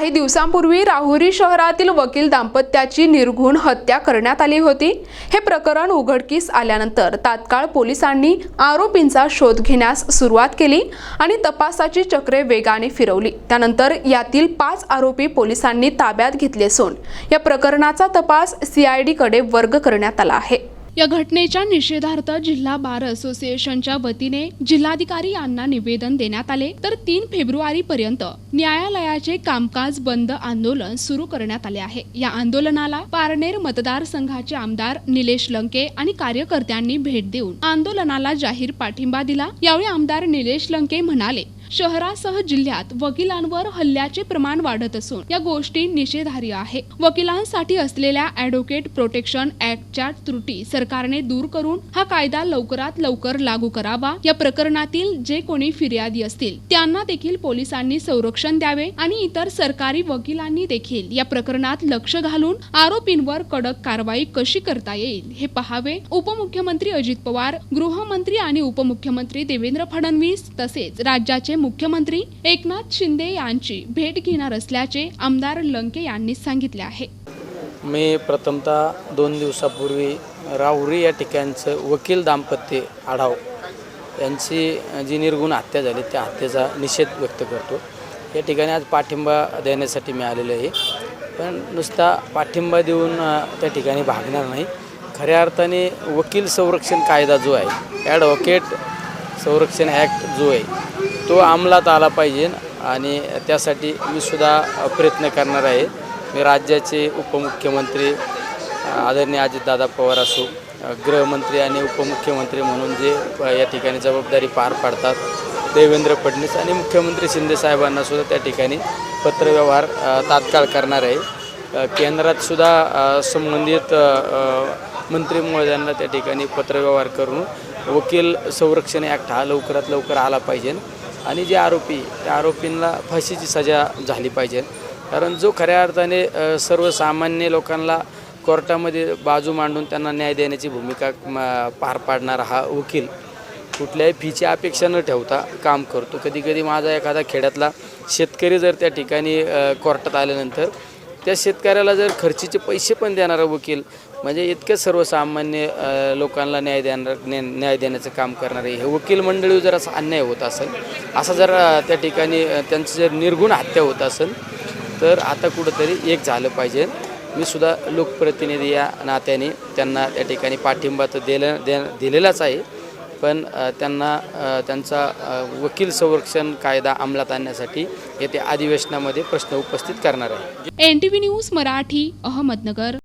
काही दिवसांपूर्वी राहुरी शहरातील वकील दाम्पत्याची निर्घुण हत्या करण्यात आली होती. हे प्रकरण उघडकीस आल्यानंतर तात्काळ पोलिसांनी आरोपींचा शोध घेण्यास सुरुवात केली आणि तपासाची चक्रे वेगाने फिरवली. त्यानंतर यातील पाच आरोपी पोलिसांनी ताब्यात घेतले असून या प्रकरणाचा तपास सीआयडीकडे वर्ग करण्यात आला आहे. या घटनेच्या निषेधार्थ जिल्हा बार असोसिएशनच्या वतीने जिल्हाधिकारी यांना निवेदन देण्यात आले. तर तीन फेब्रुवारी पर्यंत न्यायालयाचे कामकाज बंद आंदोलन सुरू करण्यात आले आहे. या आंदोलनाला पारनेर मतदारसंघाचे आमदार निलेश लंके आणि कार्यकर्त्यांनी भेट देऊन आंदोलनाला जाहीर पाठिंबा दिला. यावेळी आमदार निलेश लंके म्हणाले शहरासह जिल्ह्यात वकिलांवर हल्ल्याचे प्रमाण वाढत असून या गोष्टी निषेधार्ह आहे. वकिलांसाठी असलेल्या ऍडव्होकेट प्रोटेक्शन ऍक्टच्या त्रुटी सरकारने दूर करून हा कायदा लवकरात लवकर लागू करावा. या प्रकरणातील जे कोणी फिर्यादी असतील त्यांना देखील पोलिसांनी संरक्षण द्यावे आणि इतर सरकारी वकिलांनी देखील या प्रकरणात लक्ष घालून आरोपींवर कडक कारवाई कशी करता येईल हे पहावे. उपमुख्यमंत्री अजित पवार गृहमंत्री आणि उपमुख्यमंत्री देवेंद्र फडणवीस तसेच राज्याचे मुख्यमंत्री एकनाथ शिंदे यांची भेट घेणार असल्याचे आमदार लंके यांनी सांगितले आहे. मी प्रथमतः दोन दिवसापूर्वी राहुरी या ठिकाणचं वकील दाम्पत्य आढाव यांची जी निर्गुण हत्या झाली त्या हत्येचा निषेध व्यक्त करतो. या ठिकाणी आज पाठिंबा देण्यासाठी मी आलेलो आहे. पण नुसता पाठिंबा देऊन त्या ठिकाणी भागणार नाही. खऱ्या अर्थाने वकील संरक्षण कायदा जो आहे ॲडव्होकेट संरक्षण ॲक्ट जो आहे तो अंमलात आला पाहिजे आणि त्यासाठी मी सुद्धा प्रयत्न करणार आहे. मी राज्याचे उपमुख्यमंत्री आदरणीय अजितदादा पवार असो गृहमंत्री आणि उपमुख्यमंत्री म्हणून जे या ठिकाणी जबाबदारी पार पाडतात देवेंद्र फडणवीस आणि मुख्यमंत्री शिंदेसाहेबांना सुद्धा त्या ठिकाणी पत्रव्यवहार तात्काळ करणार आहे. केंद्रात सुद्धा संबंधित अ, मंत्री महोदयांना त्या ठिकाणी पत्रव्यवहार करून वकील संरक्षण ॲक्ट हा लवकरात लवकर आला पाहिजे. आणि जे आरोपी त्या आरोपींना फाशीची सजा झाली पाहिजे. कारण जो खऱ्या अर्थाने सर्वसामान्य लोकांना कोर्टामध्ये बाजू मांडून त्यांना न्याय देण्याची भूमिका पार पाडणारा हा वकील कुठल्याही फीची अपेक्षा न ठेवता काम करतो. कधी कधी माझा एखादा खेड्यातला शेतकरी जर त्या ठिकाणी कोर्टात आल्यानंतर त्या शेतकऱ्याला जर खर्चीचे पैसे पण देणारा वकील म्हणजे इतक्या सर्वसामान्य लोकांना न्याय देणार न्याय न्याय देण्याचं काम करणारे हे वकील मंडळी जर असा अन्याय होत असेल असा जर त्या ठिकाणी त्यांचं त्यांची जर निर्गुण हत्या होत असेल तर आता कुठंतरी एक झालं पाहिजे. मी सुद्धा लोकप्रतिनिधी या नात्याने त्यांना त्या ठिकाणी पाठिंबा तर दिलं दे दिलेलाच आहे. पण त्यांना त्यांचा वकील संरक्षण कायदा अंमलात आणण्यासाठी येत्या अधिवेशनामध्ये प्रश्न उपस्थित करणार आहे. N T V news Marathi Ahmednagar.